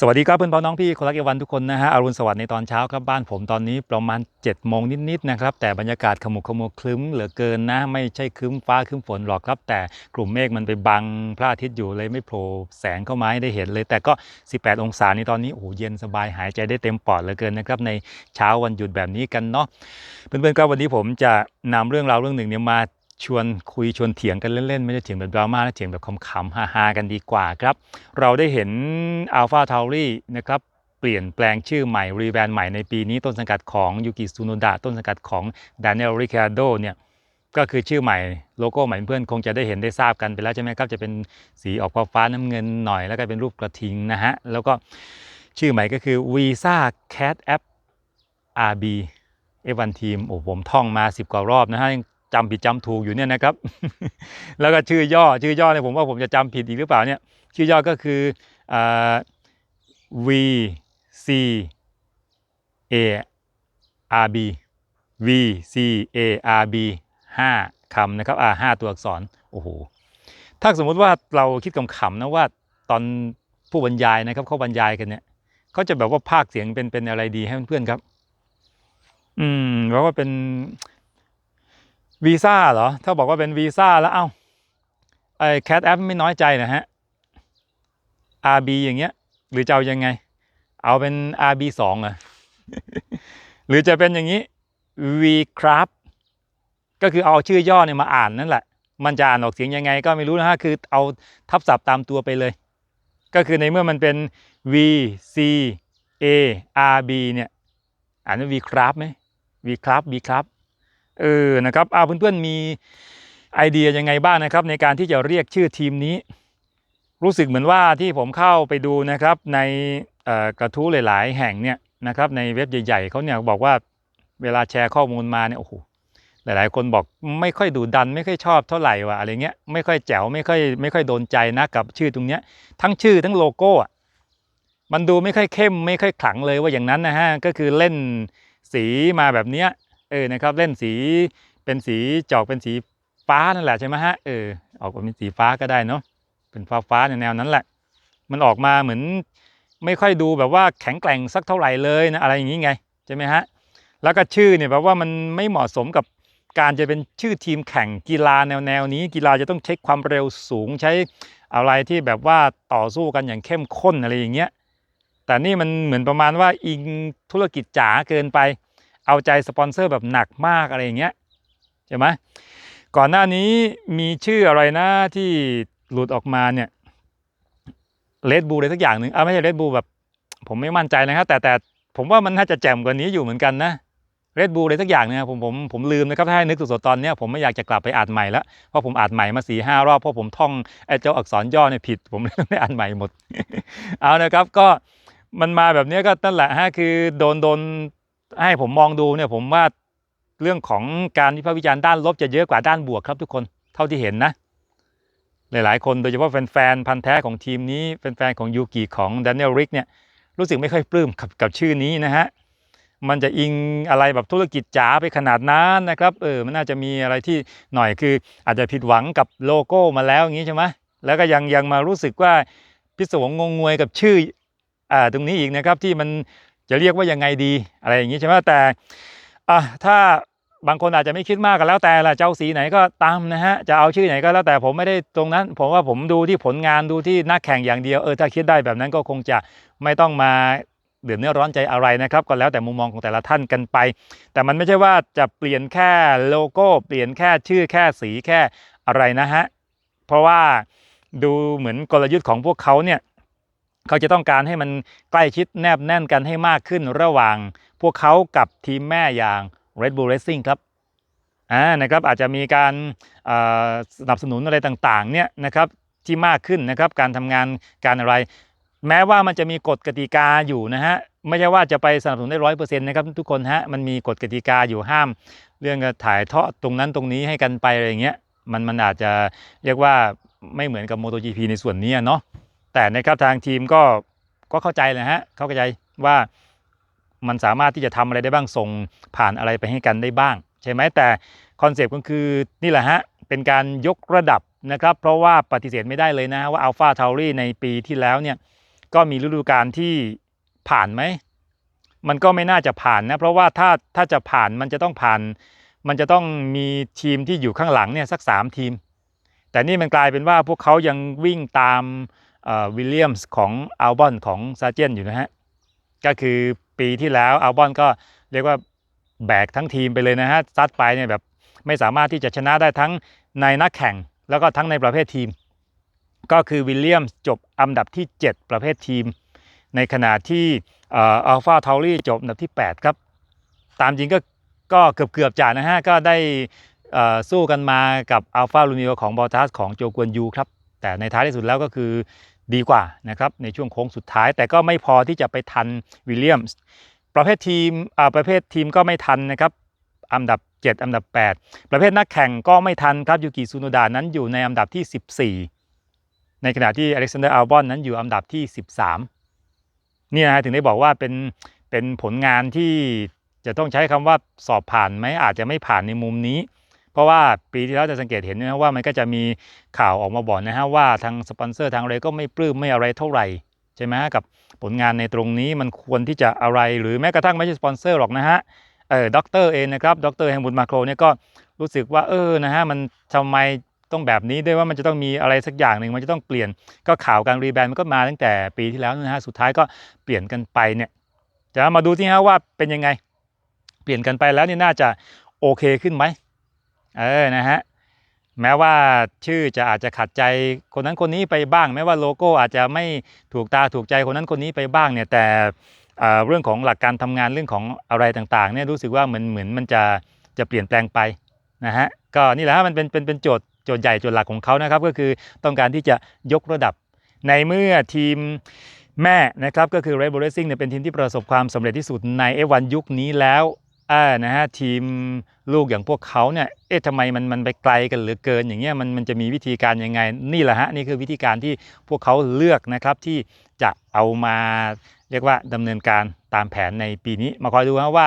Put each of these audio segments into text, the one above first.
สวัสดีครับเพื่อนพ้องน้องพี่คนรักเอวันทุกคนนะฮะอรุณสวัสดิ์ในตอนเช้าครับบ้านผมตอนนี้ประมาณ7จ็ดโมงนิดๆนะครับแต่บรรยากาศขมุกขมัวคลึ้มเหลือเกินนะ ไม่ใช่คลึ้มฟ้าคลึ้มฝนหรอกครับ แต่กลุ่มเมฆมันไปบังพระอาทิตย์อยู่เลยไม่โผล่แสงเข้ามาให้ได้เห็นเลย แต่ก็ 18 องศาในตอนนี้โอ้โหเย็นสบายหายใจได้เต็มปอดเหลือเกินนะครับในเช้าวันหยุดแบบนี้กันเนาะเพื่อนๆครับวันนี้ผมจะนำเรื่องราวเรื่องหนึ่งเนี่ยมา ชวนคุยชวนเถียงกันเล่นๆ ไม่ได้เถียงแบบดราม่านะเถียงแบบขำๆฮาๆกันดีกว่าครับ เราได้เห็น Alpha t a u r i นะครับเปลี่ยนแปลงชื่อใหม่ รีแบรนด์ใหม่ในปีนี้ต้นสังกัดของยูกิซูโนดะต้นสังกัดของ Daniel Ricciardo เนี่ยก็คือชื่อใหม่โลโก้ใหม่เพื่อนคงจะได้เห็นได้ทราบกันไปแล้วใช่ไหมครับจะเป็นสีออกฟ้าฟ้าน้ำเงินหน่อย แล้วก็เป็นรูปกระทิงนะฮะแล้วก็ชื่อใหม่ก็คือ Visa Cat App RB F1 Team โอ้ผมท่องมา 10 กว่ารอบนะฮะ จำผิดจำถูกอยู่เนี่ยนะครับ แล้วก็ชื่อย่อชื่อย่อเนี่ยผมว่าผมจะจำผิดอีกหรือเปล่าเนี่ย ชื่อย่อก็คืออ่า V C A R B V C A R B 5คำนะครับอ่าห้าตัวอักษรโอ้โหถ้าสมมุติว่าเราคิดขำๆนะว่าตอนผู้บรรยายนะครับเขาบรรยายกันเนี่ยเขาจะแบบว่าภาคเสียงเป็นเป็นอะไรดีให้เพื่อนๆครับ อืมแปลว่าเป็น วีซ่าเหรอ ถ้าบอกว่าเป็นวีซ่าแล้วเอ้าไอ้แคทแอปไม่น้อยใจนะฮะ RB อย่างเงี้ย หรือจะเอายังไง เอาเป็น RB 2อะหรือจะเป็นอย่างนี้ V Craft ก็คือเอาชื่อย่อเนี่ยมาอ่านนั่นแหละ มันจะอ่านออกเสียงยังไง ก็ไม่รู้นะฮะ คือเอาทับศัพท์ตามตัวไปเลย ก็คือในเมื่อมันเป็น V C A R B เนี่ย อ่านว่า V Craft ไหม V Craft V Craft เออนะครับเอาเพื่อนๆมีไอเดียยังไงบ้างนะครับ ในการที่จะเรียกชื่อทีมนี้ รู้สึกเหมือนว่าที่ผมเข้าไปดูนะครับในกระทู้หลาย ๆ แห่งเนี่ยนะครับในเว็บใหญ่ๆเขาเนี่ยบอกว่าเวลาแชร์ข้อมูลมาเนี่ยโอ้โหหลาย ๆ คนบอกไม่ค่อยดูดันไม่ค่อยชอบเท่าไหร่ว่ะอะไรเงี้ยไม่ค่อยแจ๋วไม่ค่อยไม่ค่อยโดนใจนะกับชื่อตรงเนี้ยทั้งชื่อทั้งโลโก้อะมันดูไม่ค่อยเข้ม ไม่ค่อยขลังเลยว่าอย่างนั้นนะฮะก็คือเล่นสีมาแบบเนี้ย เออนะครับเล่นสีเป็นสีจอกเป็นสีฟ้านั่นแหละใช่ไหมฮะเออออกมาเป็นสีฟ้าก็ได้เนาะเป็นฟ้าฟ้าในแนวนั้นแหละ มันออกมาเหมือนไม่ค่อยดูแบบว่าแข็งแกร่งสักเท่าไหร่เลยนะอะไรอย่างนี้ไงใช่ไหมฮะแล้วก็ชื่อเนี่ยแบบว่ามันไม่เหมาะสมกับการจะเป็นชื่อทีมแข่งกีฬาแนวแนวนี้ กีฬาจะต้องใช้ความเร็วสูงใช้อะไรที่แบบว่าต่อสู้กันอย่างเข้มข้นอะไรอย่างเงี้ยแต่นี่มันเหมือนประมาณว่าอิงธุรกิจจ๋าเกินไป เอาใจสปอนเซอร์แบบหนักมากอะไรอย่างเงี้ยใช่ไหมก่อนหน้านี้มีชื่ออะไรนะที่หลุดออกมาเนี่ยเลดบูอะไรสักอย่างหนึ่งอ่าไม่ใช่เลดบูแบบ ผมไม่มั่นใจนะครับแต่แต่ผมว่ามันน่าจะแจ่มกว่านี้อยู่เหมือนกันนะเรดบูอะไรสักอย่างเนี่ยผมผมผมลืมนะครับถ้าให้นึกสดๆตอนเนี้ยผมไม่อยากจะกลับไปอ่านใหม่แล้วเพราะผมอ่านใหม่มาสี่ห้ารอบเพราะผมท่องไอ้เจ้าอักษรย่อเนี่ยผิด ผมเลยไม่อ่านใหม่หมด เอานะครับก็มันมาแบบนี้ก็นั่นแหละฮะคือโดนโดน ให้ผมมองดูเนี่ยผมว่าเรื่องของการวิพากษ์วิจารณ์ด้านลบจะเยอะกว่าด้านบวกครับทุกคนเท่าที่เห็นนะ หลายๆ คนโดยเฉพาะแฟนๆพันธ์แท้ของทีมนี้แฟนๆของยูกิของ Daniel Rick เนี่ยรู้สึกไม่ค่อยปลื้มกับกับชื่อนี้นะฮะมันจะอิงอะไรแบบธุรกิจจ๋าไปขนาดนั้นนะครับเออมันน่าจะมีอะไรที่หน่อยคือ อาจจะผิดหวังกับโลโก้มาแล้วอย่างนี้ใช่ไหมแล้วก็ยังยังมารู้สึกว่าพิศวงงงงวยกับชื่ออ่าตรงนี้อีกนะครับที่มัน จะเรียกว่ายังไงดีอะไรอย่างนี้ใช่ไหมแต่อะถ้าบางคนอาจจะไม่คิดมากก็แล้วแต่ละเจ้าสีไหนก็ตามนะฮะจะเอาชื่อไหนก็แล้วแต่ผมไม่ได้ตรงนั้น ผมว่าผมดูที่ผลงานดูที่นักแข่งอย่างเดียวเออถ้าคิดได้แบบนั้นก็คงจะไม่ต้องมาเดือดเนื้อร้อนใจอะไรนะครับก็แล้วแต่มุมมองของแต่ละท่านกันไป แต่มันไม่ใช่ว่าจะเปลี่ยนแค่โลโก้ เปลี่ยนแค่ชื่อแค่สีแค่อะไรนะฮะเพราะว่าดูเหมือนกลยุทธ์ของพวกเขาเนี่ย เขาจะต้องการให้มันใกล้ชิดแนบแน่นกันให้มากขึ้นระหว่าง พวกเขากับทีมแม่อย่าง Red Bull Racing ครับอ่านะครับอาจจะมีการสนับสนุนอะไรต่างๆเนี่ยนะครับที่มากขึ้นนะครับการทำงานการอะไร แม้ว่ามันจะมีกฎกติกาอยู่นะฮะไม่ใช่ว่าจะไปสนับสนุนได้ร้อยเปอร์เซ็นต์นะครับทุกคนฮะมันมีกฎกติกาอยู่ห้าม เรื่องถ่ายทอดตรงนั้นตรงนี้ให้กันไปอะไรอย่างเงี้ยมันมันอาจจะเรียกว่าไม่เหมือนกับ MotoGP ในส่วนนี้เนาะ แต่นะครับทางทีมก็ก็เข้าใจนะฮะเข้าใจว่ามันสามารถที่จะทำอะไรได้บ้างส่งผ่านอะไรไปให้กันได้บ้าง ใช่ไหมแต่คอนเซปต์ก็คือนี่แหละฮะเป็นการยกระดับนะครับ เพราะว่าปฏิเสธไม่ได้เลยนะว่า Alpha t a u r i ในปีที่แล้วเนี่ยก็มีฤดูกาลที่ผ่านไหม มันก็ไม่น่าจะผ่านนะ เพราะว่าถ้าถ้าจะผ่านมันจะต้องผ่าน มันจะต้องมีทีมที่อยู่ข้างหลังเนี่ยสัก 3 ทีม แต่นี่มันกลายเป็นว่าพวกเขายังวิ่งตาม วิลเลียมส์ของอัลบอนของซาเจนอยู่นะฮะ ก็คือปีที่แล้วอัลบอนก็เรียกว่าแบกทั้งทีมไปเลยนะฮะ ซัดไปเนี่ยแบบไม่สามารถที่จะชนะได้ทั้งในนักแข่ง แล้วก็ทั้งในประเภททีม ก็คือวิลเลียมส์จบอันดับที่ 7 ประเภททีม ในขณะที่อัลฟาทาวรี่จบอันดับที่ 8 ครับ ตามจริงก็ก็เกือบเกือบจะนะฮะ ก็ได้สู้กันมากับอัลฟาลูนิโอของบอทัสของโจกวนยูครับ แต่ในท้ายที่สุดแล้วก็คือ ดีกว่านะครับในช่วงโค้งสุดท้าย แต่ก็ไม่พอที่จะไปทันวิลเลียมส์ประเภททีมประเภททีมก็ไม่ทันนะครับอันดับ 7 อันดับ 8 ประเภทนักแข่งก็ไม่ทันครับยูกิซูโนดานั้นอยู่ในอันดับที่ 14 ในขณะที่อเล็กซานเดอร์อัลบอนนั้นอยู่อันดับที่ 13เนี่ยนะฮะถึงได้บอกว่าเป็นเป็นผลงานที่จะต้องใช้คำว่าสอบผ่านไหมอาจจะไม่ผ่านในมุมนี้ เพราะว่าปีที่แล้วจะสังเกตเห็นนะว่ามันก็จะมีข่าวออกมาบอกนะฮะว่าทางสปอนเซอร์ทางอะไรก็ไม่ปลื้มไม่อะไรเท่าไหร่ใช่ไหมกับผลงานในตรงนี้มันควรที่จะอะไรหรือแม้กระทั่งไม่ใช่สปอนเซอร์หรอกนะฮะเออด็อกเตอร์เองนะครับด็อกเตอร์แฮงบุญมาโครเนี่ยก็รู้สึกว่าเออนะฮะมันทำไมต้องแบบนี้ด้วยว่ามันจะต้องมีอะไรสักอย่างหนึ่งมันจะต้องเปลี่ยนก็ข่าวการรีแบรนด์มันก็มาตั้งแต่ปีที่แล้วนะฮะสุดท้ายก็เปลี่ยนกันไปเนี่ยจะมาดูที่ฮะว่าเป็นยังไง เปลี่ยนกันไปแล้วนี่น่าจะโอเคขึ้นไหม เออนะฮะแม้ว่าชื่อจะอาจจะขัดใจคนนั้นคนนี้ไปบ้าง แม้ว่าโลโก้อาจจะไม่ถูกตาถูกใจคนนั้นคนนี้ไปบ้างเนี่ยแต่เรื่องของหลักการทำงานเรื่องของอะไรต่างๆเนี่ยรู้สึกว่าเหมือนเหมือนมันจะจะเปลี่ยนแปลงไปนะฮะก็นี่แหละฮะมันเป็นเป็นเป็นโจทย์โจทย์ใหญ่โจทย์หลักของเขานะครับ ก็คือต้องการที่จะยกระดับในเมื่อทีมแม่นะครับก็คือ Red Bull Racing เนี่ยเป็นทีมที่ประสบความสำเร็จที่สุดใน F1 ยุคนี้แล้ว อ่านะฮะทีมลูกอย่างพวกเขาเนี่ยเอ๊ะทำไมมันมันไปไกลกันเหลือเกินอย่างเงี้ยมันมันจะมีวิธีการยังไงนี่แหละฮะนี่คือวิธีการที่พวกเขาเลือกนะครับที่จะเอามาเรียกว่าดำเนินการตามแผนในปีนี้ มาคอยดูนะว่า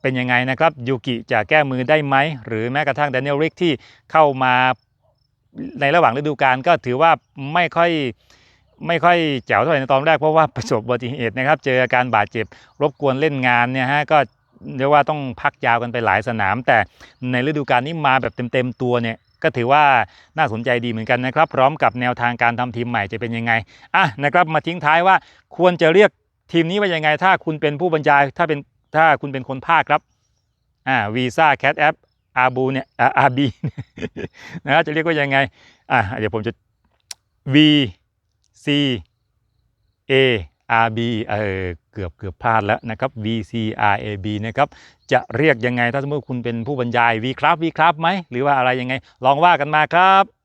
เป็นยังไงนะครับยูกิจะแก้มือได้ไหม หรือแม้กระทั่ง d ด n น e l ริกที่เข้ามาในระหว่างฤดูกาลก็ถือว่าไม่ค่อยไม่ค่อยแจ๋วเท่าไหร่ในตอนแรกเพราะว่าประสบอุบัติเหตุนะครับ เจออาการบาดเจ็บรบกวนเล่นงานเนี่ยฮะก็ เรียกว่าต้องพักยาวกันไปหลายสนาม แต่ในฤดูกาลนี้มาแบบเต็มๆตัวเนี่ยก็ถือว่าน่าสนใจดีเหมือนกันนะครับ พร้อมกับแนวทางการทำทีมใหม่จะเป็นยังไงอะนะครับมาทิ้งท้ายว่าควรจะเรียกทีมนี้ว่ายังไง ถ้าคุณเป็นผู้บรรยายถ้าเป็นถ้าคุณเป็นคนภาคครับอ่าวีซ่าแคทแอปอาบูเนี่ยอาบีนะครับจะเรียกว่ายังไงอะเดี๋ยวผมจะ V C A R B เออเกือบเกือบพลาดแล้วนะครับ V C R A B นะครับจะเรียกยังไงถ้าสมมติคุณเป็นผู้บรรยาย V ครับ V ครับไหมหรือว่าอะไรยังไง ลองว่ากันมาครับ